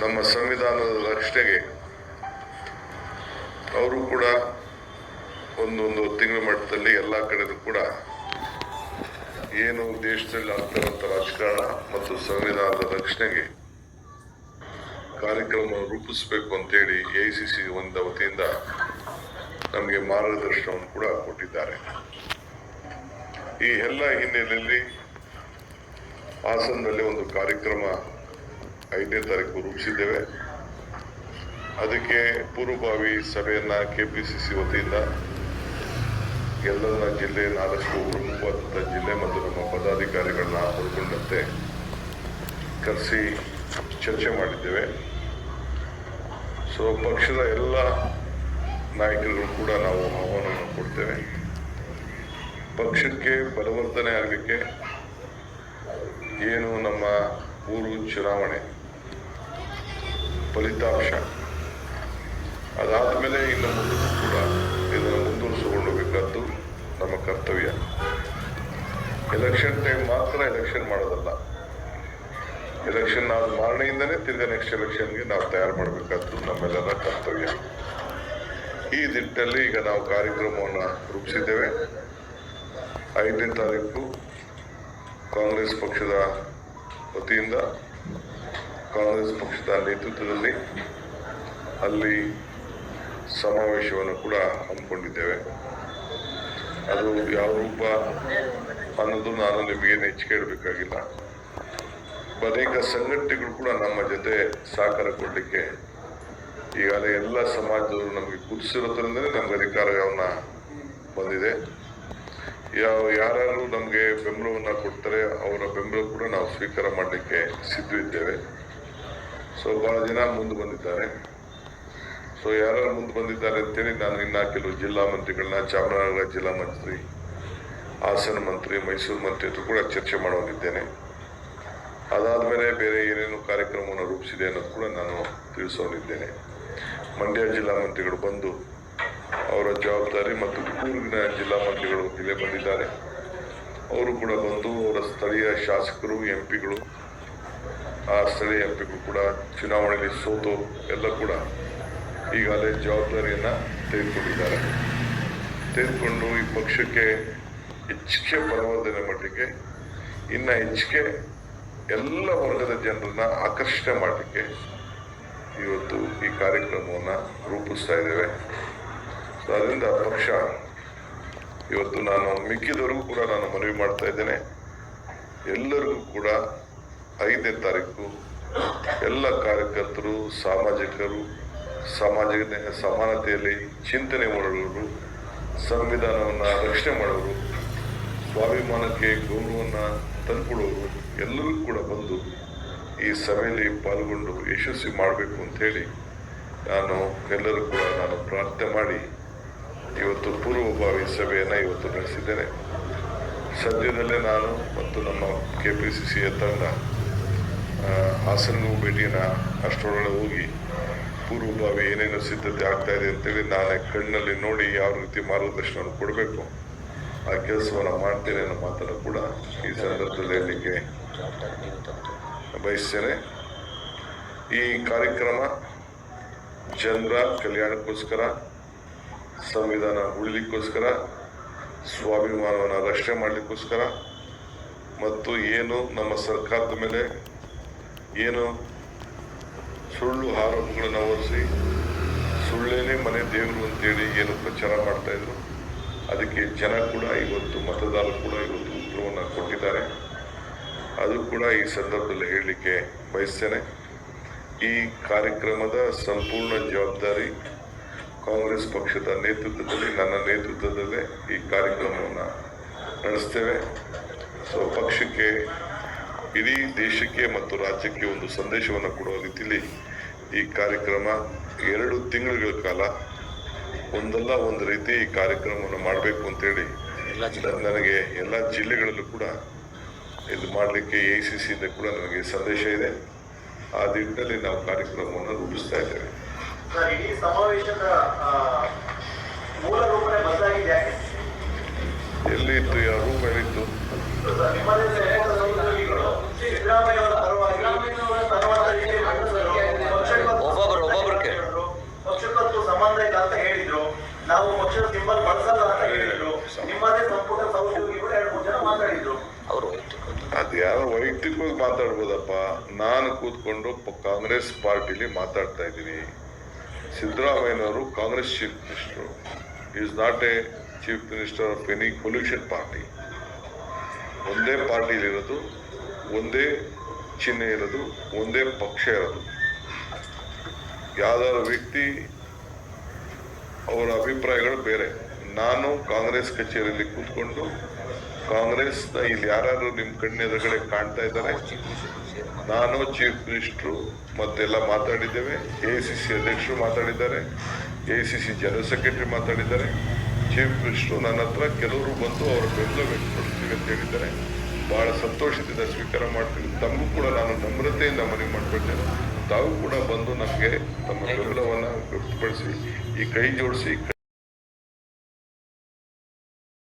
ನಮ್ಮ ಸಂವಿಧಾನದ ರಕ್ಷಣೆಗೆ ಅವರು ಕೂಡ ಒಂದೊಂದು ತಿಂಗಳ ಮಟ್ಟದಲ್ಲಿ ಎಲ್ಲ ಕಡೆದು ಕೂಡ ಏನು ದೇಶದಲ್ಲಿ ಆಗ್ತಿರುವಂಥ ರಾಜಕಾರಣ ಮತ್ತು ಸಂವಿಧಾನದ ರಕ್ಷಣೆಗೆ ಕಾರ್ಯಕ್ರಮ ರೂಪಿಸಬೇಕು ಅಂತೇಳಿ ಎ ಸಿ ಸಿ ಒಂದ ವತಿಯಿಂದ ನಮಗೆ ಮಾರ್ಗದರ್ಶನವನ್ನು ಕೂಡ ಕೊಟ್ಟಿದ್ದಾರೆ. ಈ ಎಲ್ಲ ಹಿನ್ನೆಲೆಯಲ್ಲಿ ಹಾಸನದಲ್ಲಿ ಒಂದು ಕಾರ್ಯಕ್ರಮ ಐದನೇ ತಾರೀಕು ರೂಪಿಸಿದ್ದೇವೆ. ಅದಕ್ಕೆ ಪೂರ್ವಭಾವಿ ಸಭೆಯನ್ನ ಸಿ ವತಿಯಿಂದ ಎಲ್ಲ ಜಿಲ್ಲೆ ನಾಲ್ಕು ಪ್ರಮುಖವಾದಂಥ ಜಿಲ್ಲೆ ಮತ್ತು ನಮ್ಮ ಪದಾಧಿಕಾರಿಗಳನ್ನ ಒಳಗೊಂಡಂತೆ ಕರೆಸಿ ಚರ್ಚೆ ಮಾಡಿದ್ದೇವೆ. ಸೊ, ಪಕ್ಷದ ಎಲ್ಲ ನಾಯಕರಿಗೂ ಕೂಡ ನಾವು ಆಹ್ವಾನವನ್ನು ಕೊಡ್ತೇವೆ. ಪಕ್ಷಕ್ಕೆ ಬಲವರ್ಧನೆ ಆಗಲಿಕ್ಕೆ ಏನು ನಮ್ಮ ಊರು ಚುನಾವಣೆ ಫಲಿತಾಂಶ. ಅದಾದ ಮೇಲೆ ಇನ್ನು ಮುಂದಕ್ಕೂ ಕೂಡ ಇದನ್ನು ಹೋಗಬೇಕಾದ್ದು ನಮ್ಮ ಕರ್ತವ್ಯ. ಎಲೆಕ್ಷನ್ ಟೈಮ್ ಮಾತ್ರ ಎಲೆಕ್ಷನ್ ಮಾಡೋದಲ್ಲ. ಎಲೆಕ್ಷನ್ ಆದ ಮಾರನೆಯಿಂದನೇ ತಿರ್ಗ ನೆಕ್ಸ್ಟ್ ಎಲೆಕ್ಷನ್ಗೆ ನಾವು ತಯಾರು ಮಾಡಬೇಕಾದ್ದು ನಮ್ಮೆಲ್ಲರ ಕರ್ತವ್ಯ. ಈ ದಿಟ್ಟಲ್ಲಿ ಈಗ ನಾವು ಕಾರ್ಯಕ್ರಮವನ್ನು ರೂಪಿಸಿದ್ದೇವೆ. ಐದನೇ ತಾರೀಕು ಕಾಂಗ್ರೆಸ್ ಪಕ್ಷದ ವತಿಯಿಂದ ಕಾಂಗ್ರೆಸ್ ಪಕ್ಷದ ನೇತೃತ್ವದಲ್ಲಿ ಅಲ್ಲಿ ಸಮಾವೇಶವನ್ನು ಕೂಡ ಹಮ್ಮಿಕೊಂಡಿದ್ದೇವೆ. ಅದು ಯಾವ ರೂಪ ಅನ್ನೋದು ನಾನು ನಿಮಗೇನು ಹೆಚ್ಚಿಗೆ ಕೇಳಬೇಕಾಗಿಲ್ಲ. ಅನೇಕ ಸಂಘಟನೆಗಳು ಕೂಡ ನಮ್ಮ ಜೊತೆ ಸಹಕಾರ ಕೊಡಲಿಕ್ಕೆ ಈಗಾಗಲೇ ಎಲ್ಲ ಸಮಾಜದವರು ನಮಗೆ ಗುರುತಿಸಿರೋದ್ರಿಂದಲೇ ನಮ್ಗೆ ಅಧಿಕಾರವನ್ನ ಬಂದಿದೆ. ಯಾವ ಯಾರು ನಮಗೆ ಬೆಂಬಲವನ್ನು ಕೊಡ್ತಾರೆ, ಅವರ ಬೆಂಬಲ ಕೂಡ ನಾವು ಸ್ವೀಕಾರ ಮಾಡಲಿಕ್ಕೆ ಸಿದ್ಧವಿದ್ದೇವೆ ಸೊ ಬಹಳ ಜನ ಮುಂದೆ ಬಂದಿದ್ದಾರೆ. ಸೊ ಯಾರು ಮುಂದೆ ಬಂದಿದ್ದಾರೆ ಅಂತೇಳಿ ನಾನು ಇನ್ನ ಕೆಲವು ಜಿಲ್ಲಾ ಮಂತ್ರಿಗಳನ್ನ, ಚಾಮರಾಜನಗರ ಜಿಲ್ಲಾ ಮಂತ್ರಿ, ಹಾಸನ ಮಂತ್ರಿ, ಮೈಸೂರು ಮಂತ್ರಿ ಹತ್ರ ಕೂಡ ಚರ್ಚೆ ಮಾಡುವಂತಿದ್ದೇನೆ. ಅದಾದಮೇಲೆ ಬೇರೆ ಏನೇನು ಕಾರ್ಯಕ್ರಮವನ್ನು ರೂಪಿಸಿದೆ ಅನ್ನೋದು ಕೂಡ ನಾನು ತಿಳಿಸೋನಿದ್ದೇನೆ. ಮಂಡ್ಯ ಜಿಲ್ಲಾ ಮಂತ್ರಿಗಳು ಬಂದು ಅವರ ಜವಾಬ್ದಾರಿ ಮತ್ತು ಕೂರ್ಗಿನ ಜಿಲ್ಲಾ ಮಂತ್ರಿಗಳು ಇಲ್ಲೇ ಬಂದಿದ್ದಾರೆ. ಅವರು ಕೂಡ ಬಂದು ಅವರ ಸ್ಥಳೀಯ ಶಾಸಕರು, ಎಂ ಪಿಗಳು ಆ ಸ್ಥಳೀಯ ಎಂ ಕೂಡ, ಚುನಾವಣೆಯಲ್ಲಿ ಸೋತು ಎಲ್ಲ ಕೂಡ ಈಗಾಗಲೇ ಜವಾಬ್ದಾರಿಯನ್ನು ತೆಗೆದುಕೊಂಡಿದ್ದಾರೆ. ತೆಗೆದುಕೊಂಡು ಈ ಪಕ್ಷಕ್ಕೆ ಹೆಚ್ಚಿಗೆ ಬಲವರ್ಧನೆ ಮಾಡಲಿಕ್ಕೆ, ಇನ್ನು ಹೆಚ್ಚಿಗೆ ಎಲ್ಲ ವರ್ಗದ ಜನರನ್ನ ಆಕರ್ಷಣೆ ಮಾಡಲಿಕ್ಕೆ ಇವತ್ತು ಈ ಕಾರ್ಯಕ್ರಮವನ್ನು ರೂಪಿಸ್ತಾ ಇದ್ದೇವೆ. ಸೊ ಅದರಿಂದ ಪಕ್ಷ ಇವತ್ತು ನಾನು ಮಿಕ್ಕಿದವರಿಗೂ ಕೂಡ ನಾನು ಮನವಿ ಮಾಡ್ತಾ ಇದ್ದೇನೆ. ಎಲ್ಲರಿಗೂ ಕೂಡ ಐದನೇ ತಾರೀಕು ಎಲ್ಲ ಕಾರ್ಯಕರ್ತರು, ಸಾಮಾಜಿಕರು ಸಾಮಾಜಿಕ ಸಮಾನತೆಯಲ್ಲಿ ಚಿಂತನೆ ಮಾಡುವವರು ಸಂವಿಧಾನವನ್ನು ರಕ್ಷಣೆ ಮಾಡೋರು, ಸ್ವಾಭಿಮಾನಕ್ಕೆ ಗೌರವವನ್ನು ತಂದುಕೊಡುವವರು ಎಲ್ಲರೂ ಕೂಡ ಬಂದು ಈ ಸಭೆಯಲ್ಲಿ ಪಾಲ್ಗೊಂಡು ಯಶಸ್ವಿ ಮಾಡಬೇಕು ಅಂತೇಳಿ ನಾನು ಎಲ್ಲರೂ ಕೂಡ ನಾನು ಪ್ರಾರ್ಥನೆ ಮಾಡಿ ಇವತ್ತು ಪೂರ್ವಭಾವಿ ಸಭೆಯನ್ನು ಇವತ್ತು ನಡೆಸಿದ್ದೇನೆ. ಸದ್ಯದಲ್ಲೇ ನಾನು ಮತ್ತು ನಮ್ಮ ಕೆ ಪಿ ಸಿ ಸಿಯ ತಂಡ ಹಾಸನಗೂ ಭೇಟಿನ ಅಷ್ಟರೊಳಗೆ ಹೋಗಿ ಪೂರ್ವಭಾವಿ ಏನೇನು ಸಿದ್ಧತೆ ಆಗ್ತಾ ಇದೆ ಅಂತೇಳಿ ನಾನೇ ಕಣ್ಣಲ್ಲಿ ನೋಡಿ ಯಾವ ರೀತಿ ಮಾರ್ಗದರ್ಶನ ಕೊಡಬೇಕು, ಆ ಕೆಲಸವನ್ನು ಮಾಡ್ತೇನೆ ಅನ್ನೋ ಮಾತನ್ನು ಕೂಡ ಈ ಸಂದರ್ಭದಲ್ಲಿ ಹೇಳಲಿಕ್ಕೆ ಬಯಸ್ತೇನೆ. ಈ ಕಾರ್ಯಕ್ರಮ ಜನರ ಕಲ್ಯಾಣಕ್ಕೋಸ್ಕರ, ಸಂವಿಧಾನ ಉಳಿಲಿಕ್ಕೋಸ್ಕರ, ಸ್ವಾಭಿಮಾನವನ್ನು ರಕ್ಷಣೆ ಮಾಡಲಿಕ್ಕೋಸ್ಕರ, ಮತ್ತು ಏನು ನಮ್ಮ ಸರ್ಕಾರದ ಮೇಲೆ ಏನು? ಸುಳ್ಳು ಆರೋಪಗಳನ್ನು ಹೊರಿಸಿ ಸುಳ್ಳೇನೆ ಮನೆ ದೇವರು ಅಂತೇಳಿ ಏನು ಪ್ರಚಾರ ಮಾಡ್ತಾಯಿದ್ರು ಅದಕ್ಕೆ ಜನ ಕೂಡ ಇವತ್ತು ಮತದಾರರು ಕೂಡ ಇವತ್ತು ಉತ್ತರವನ್ನು ಕೊಟ್ಟಿದ್ದಾರೆ. ಅದು ಕೂಡ ಈ ಸಂದರ್ಭದಲ್ಲಿ ಹೇಳಲಿಕ್ಕೆ ಬಯಸ್ತೇನೆ. ಈ ಕಾರ್ಯಕ್ರಮದ ಸಂಪೂರ್ಣ ಜವಾಬ್ದಾರಿ ಕಾಂಗ್ರೆಸ್ ಪಕ್ಷದ ನೇತೃತ್ವದಲ್ಲಿ, ನನ್ನ ನೇತೃತ್ವದಲ್ಲೇ ಈ ಕಾರ್ಯಕ್ರಮವನ್ನು ನಡೆಸ್ತೇವೆ. ಸೊ ಪಕ್ಷಕ್ಕೆ ಇಡೀ ದೇಶಕ್ಕೆ ಮತ್ತು ರಾಜ್ಯಕ್ಕೆ ಒಂದು ಸಂದೇಶವನ್ನು ಕೊಡುವ ರೀತಿಯಲ್ಲಿ ಈ ಕಾರ್ಯಕ್ರಮ ಎರಡು ತಿಂಗಳುಗಳ ಕಾಲ ಒಂದಲ್ಲ ಒಂದು ರೀತಿ ಈ ಕಾರ್ಯಕ್ರಮವನ್ನು ಮಾಡಬೇಕು ಅಂತೇಳಿ ನನಗೆ ಎಲ್ಲ ಜಿಲ್ಲೆಗಳಲ್ಲೂ ಕೂಡ ಇದು ಮಾಡಲಿಕ್ಕೆ ಎ ಸಿ ಸಿಯಿಂದ ಕೂಡ ನನಗೆ ಸಂದೇಶ ಇದೆ. ಆ ನಿಟ್ಟಿನಲ್ಲಿ ನಾವು ಕಾರ್ಯಕ್ರಮವನ್ನು ರೂಪಿಸ್ತಾ ಇದ್ದೇವೆ. ಸರ್ ಅದು ವೈಯಕ್ತಿಕವಾಗಿ ಮಾತಾಡ್ಬೋದಪ್ಪ. ನಾನು ಕೂತ್ಕೊಂಡು ಕಾಂಗ್ರೆಸ್ ಪಾರ್ಟಿಲಿ ಮಾತಾಡ್ತಾ ಇದ್ದೀನಿ. ಸಿದ್ದರಾಮಯ್ಯನವರು Congress chief minister. Is not a chief minister of any pollution party ಒಂದೇ ಪಾರ್ಟಿಲಿರೋದು ಒಂದೇ ಚಿಹ್ನೆ ಇರೋದು, ಒಂದೇ ಪಕ್ಷ ಇರೋದು. ಯಾವ್ದಾದ್ರು ವ್ಯಕ್ತಿ ಅವರ ಅಭಿಪ್ರಾಯಗಳು ಬೇರೆ. ನಾನು ಕಾಂಗ್ರೆಸ್ ಕಚೇರಿಯಲ್ಲಿ ಕೂತ್ಕೊಂಡು, ಕಾಂಗ್ರೆಸ್ನ ಇಲ್ಲಿ ಯಾರು ನಿಮ್ಮ ಕಣ್ಣೆದುರುಗಡೆ ಕಾಣ್ತಾ ಇದ್ದಾರೆ. ನಾನು ಚೀಫ್ ಮಿನಿಸ್ಟ್ರು, ಮತ್ತೆಲ್ಲ ಮಾತಾಡಿದ್ದೇವೆ. ಎ ಸಿ ಸಿ ಅಧ್ಯಕ್ಷರು ಮಾತಾಡಿದ್ದಾರೆ. A C C general secretary ಮಾತಾಡಿದ್ದಾರೆ. ಚೀಫ್ ಮಿನಿಸ್ಟ್ರು ನನ್ನ ಹತ್ರ ಕೆಲವರು ಬಂದು ಅವರ ಬೆಂಬಲ ವ್ಯಕ್ತಪಡಿಸ್ತೀವಿ ಅಂತ ಹೇಳಿದ್ದಾರೆ. ಬಹಳ ಸಂತೋಷದಿಂದ ಸ್ವೀಕಾರ ಮಾಡ್ತೀನಿ. ತಮಗೂ ಕೂಡ ನಾನು ನಮ್ರತೆಯಿಂದ ಮನವಿ ಮಾಡ್ಕೊಳ್ತೇನೆ. ತಾವು ಕೂಡ ಬಂದು ನಮಗೆ ತಮ್ಮ ಬೆಂಬಲವನ್ನು ವ್ಯಕ್ತಪಡಿಸಿ, ಈ ಕೈ ಜೋಡಿಸಿ